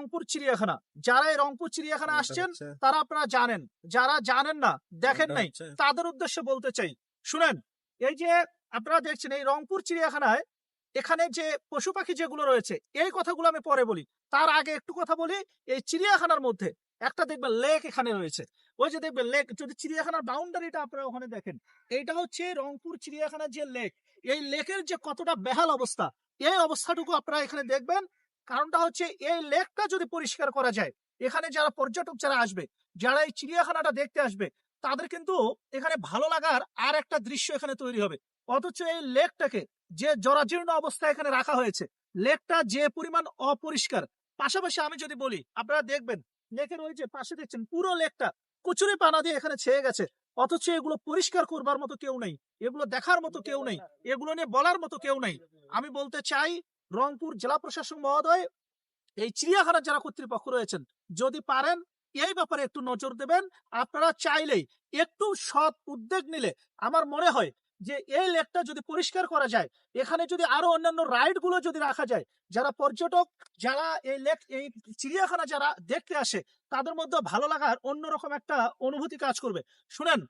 রংপুর চিড়িয়াখানা। যারা এই রংপুর চিড়িয়াখানা আসছেন তারা আপনারা জানেন। যারা জানেন না দেখেন নাই। তাদের উদ্দেশ্যে বলতে চাই শুনেন এই যে আপনারা দেখছেন এই রংপুর চিড়িয়াখানায় এখানে যে পশু পাখি যেগুলো রয়েছে এই কথাগুলো আমি পরে বলি। তার আগে একটু কথা বলি এই চিড়িয়াখানার মধ্যে একটা দেখবেন লেক এখানে রয়েছে। ওই যে দেখবেন লেক যদি চিড়িয়াখানার বাউন্ডারিটা আপনারা ওখানে দেখেন এইটা হচ্ছে রংপুর চিড়িয়াখানার যে লেক। এই লেকের যে কতটা বেহাল অবস্থা এই অবস্থাটুকু আপনারা এখানে দেখবেন। কারণটা হচ্ছে এই লেকটা যদি পরিষ্কার করা যায়, এখানে যারা পর্যটক যারা আসবে, যারা এই চিড়িয়াখানাটা দেখতে আসবে, তাদের কিন্তু এখানে ভালো লাগার আর একটা দৃশ্য এখানে তৈরি হবে। অথচ এই লেকটাকে যে জরাজীর্ণ অবস্থায় এখানে রাখা হয়েছে, লেকটা যে পরিমাণ অপরিষ্কার। পাশাপাশি আমি যদি বলি, আপনারা দেখবেন, লেকের ওই যে পাশে দেখছেন পুরো লেকটা কচুরি পানা দিয়ে এখানে ছেয়ে গেছে। অথচ এগুলো পরিষ্কার করবার মতো কেউ নেই, এগুলো দেখার মতো কেউ নেই, এগুলো নিয়ে বলার মতো কেউ নেই। আমি বলতে চাই রংপুর জেলা প্রশাসক মহোদয় এই চিড়িয়াখানার যারা কর্তৃপক্ষ রয়েছেন। যদি পারেন, এই ব্যাপারে একটু নজর দেবেন। আপনারা চাইলেই একটু সৎ উদ্যোগ নিলে আমার মনে হয় যে এই লেকটা যদি পরিষ্কার করা যায়, এখানে যদি আরও অন্যান্য রাইডগুলো যদি রাখা যায়, যারা পর্যটক, যারা এই লেক, এই চিড়িয়াখানা যারা দেখতে আসে, তাদের মধ্যে ভালো লাগার অন্যরকম একটা অনুভূতি কাজ করবে। শুনেন,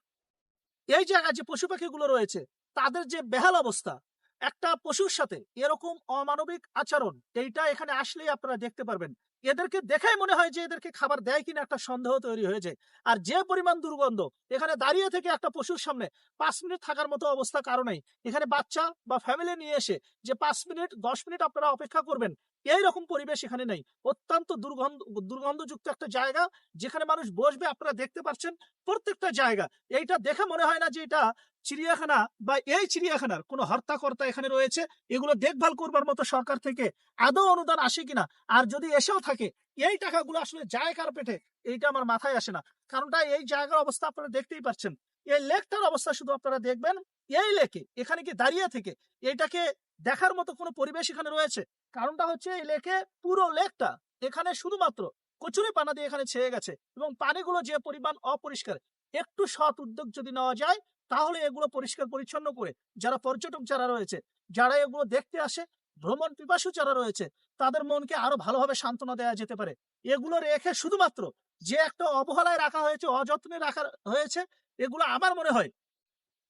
এই জায়গায় যে পশু পাখিগুলো রয়েছে, তাদের যে বেহাল অবস্থা একটা পশুর সাথে এরকম অমানবিক আচরণ, এইটা এখানে আসলেই আপনারা দেখতে পারবেন। এদেরকে দেখাই মনে হয় যে এদেরকে খাবার দেয় কিনা একটা সন্দেহ তৈরি হয়ে যায় আর যে পরিমাণ দুর্গন্ধ, এখানে দাঁড়িয়ে থেকে একটা পশুর সামনে পাঁচ মিনিট থাকার মতো অবস্থা কারণেই এখানে বাচ্চা বা ফ্যামিলি নিয়ে এসে যে পাঁচ মিনিট, দশ মিনিট আপনারা অপেক্ষা করবেন এই রকম পরিবেশ এখানে নেই। অত্যন্ত দুর্গন্ধ, দুর্গন্ধযুক্ত একটা জায়গা যেখানে মানুষ বসবে, আপনারা দেখতে পাচ্ছেন প্রত্যেকটা জায়গা। এইটা দেখে মনে হয় না যে এটা চিড়িয়াখানা বা এই চিড়িয়াখানার কোনো হর্তাকর্তা এখানে রয়েছে। এগুলো দেখভাল করবার মতো সরকার থেকে আদৌ অনুদান আসে কিনা? আর যদি এসেও থাকে, এই টাকাগুলো আসলে যায় কার পেটে, এইটা আমার মাথায় আসে না। কারণটা এই জায়গার অবস্থা আপনারা দেখতেই পাচ্ছেন। এই লেকটার অবস্থা শুধু আপনারা দেখবেন, এই লেকে, এখানে কি দাঁড়িয়ে থেকে, এইটাকে দেখার মতো কোনো পরিবেশ এখানে রয়েছে? কারণটা হচ্ছে এই লেকে পুরো লেকটা এখানে শুধুমাত্র কচুরি পানা দিয়ে এখানে ছেয়ে গেছে এবং পানিগুলো যে পরিমাণ অপরিষ্কার, একটু সৎ উদ্যোগ যদি নেওয়া যায়, তাহলে এগুলো পরিষ্কার পরিচ্ছন্ন করে যারা পর্যটক যারা রয়েছে, যারা এগুলো দেখতে আসে, ভ্রমণ পিপাসু যারা রয়েছে, তাদের মনকে আরও ভালোভাবে সান্ত্বনা দেওয়া যেতে পারে। এগুলো রেখে শুধুমাত্র যে একটা অবহেলায় রাখা হয়েছে, অযত্নে রাখা হয়েছে, এগুলো আমার মনে হয়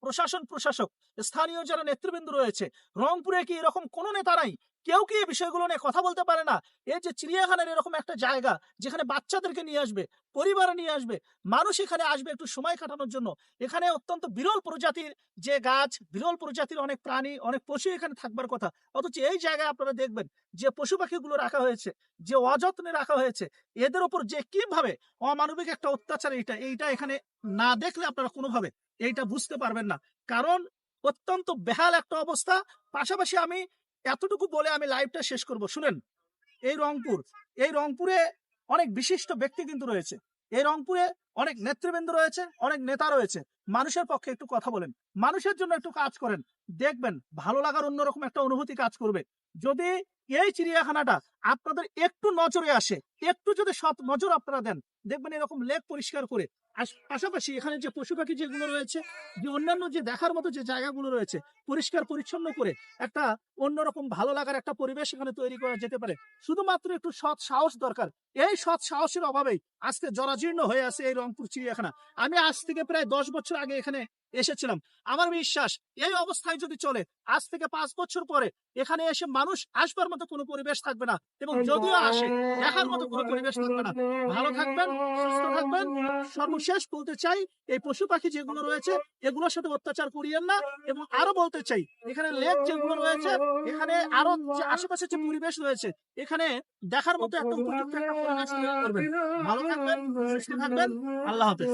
প্রশাসন, প্রশাসক, স্থানীয় যারা নেতৃবৃন্দ রয়েছে, রংপুরে কি এরকম কোনো নেতা নাই কেউ কি এই বিষয়গুলো নিয়ে কথা বলতে পারে না? এই যে চিড়িয়াখানার এরকম একটা জায়গা যেখানে বাচ্চাদেরকে নিয়ে আসবে, পরিবার নিয়ে আসবে, মানুষ এখানে আসবে একটু সময় কাটানোর জন্য। এখানে অত্যন্ত বিরল প্রজাতির যে গাছ, বিরল প্রজাতির অনেক প্রাণী, অনেক পশু এখানে থাকবার কথা। অথচ এই জায়গায় আপনারা দেখবেন যে পশু পাখিগুলো রাখা হয়েছে, যে অযত্নে রাখা হয়েছে, এদের ওপর যে কীভাবে অমানবিক একটা অত্যাচার, এইটা এইটা এখানে না দেখলে আপনারা কোনোভাবে এইটা বুঝতে পারবেন না। কারণ অত্যন্ত বেহাল একটা অবস্থা। পাশাপাশি আমি এতটুকু বলে আমি লাইভটা শেষ করব। শুনেন, এই রংপুর, এই রংপুরে অনেক বিশিষ্ট ব্যক্তি কিন্তু রয়েছে। এই রংপুরে অনেক নেতৃবৃন্দ রয়েছে, অনেক নেতা রয়েছে। মানুষের পক্ষে একটু কথা বলেন। মানুষের জন্য একটু কাজ করেন। দেখবেন, ভালো লাগার অন্যরকম একটা অনুভূতি কাজ করবে। যদি এই চিড়িয়াখানাটা আপনাদের একটু নজরে আসে। একটু যদি সৎ নজর আপনারা দেন, দেখবেন এরকম লেক পরিষ্কার করে। পাশাপাশি এখানে যে পশু পাখি যেগুলো রয়েছে, যে অন্যান্য যে দেখার মতো যে জায়গাগুলো রয়েছে, পরিষ্কার পরিচ্ছন্ন করে একটা অন্যরকম ভালো লাগার একটা পরিবেশ এখানে তৈরি করা যেতে পারে। শুধুমাত্র একটু সৎ সাহস দরকার। এই সৎ সাহসের অভাবেই আজকে জরাজীর্ণ হয়ে আছে এই রংপুর চিড়িয়াখানা। আমি আজ থেকে প্রায় দশ বছর আগে এখানে এসেছিলাম। আমার বিশ্বাস এই অবস্থায় যদি চলে, আজ থেকে পাঁচ বছর পরে এখানে এসে মানুষ আসবার মতো কোনো পরিবেশ থাকবে না এবং যদিও আসে দেখার মতো কোনো পরিবেশ থাকবে না। ভালো থাকবেন সুস্থ থাকবেন। সর্বশেষ বলতে চাই এই পশু পাখি যেগুলো রয়েছে এগুলোর সাথে অত্যাচার করিয়েন না এবং আরও বলতে চাই এখানে লেক যেগুলো রয়েছে এখানে আরও যে আশেপাশে যে পরিবেশ রয়েছে এখানে দেখার মতো একটা উপযুক্ত একটা পরিবেশ তৈরি করবেন। ভালো থাকবেন সুস্থ থাকবেন। আল্লাহ হাফেজ।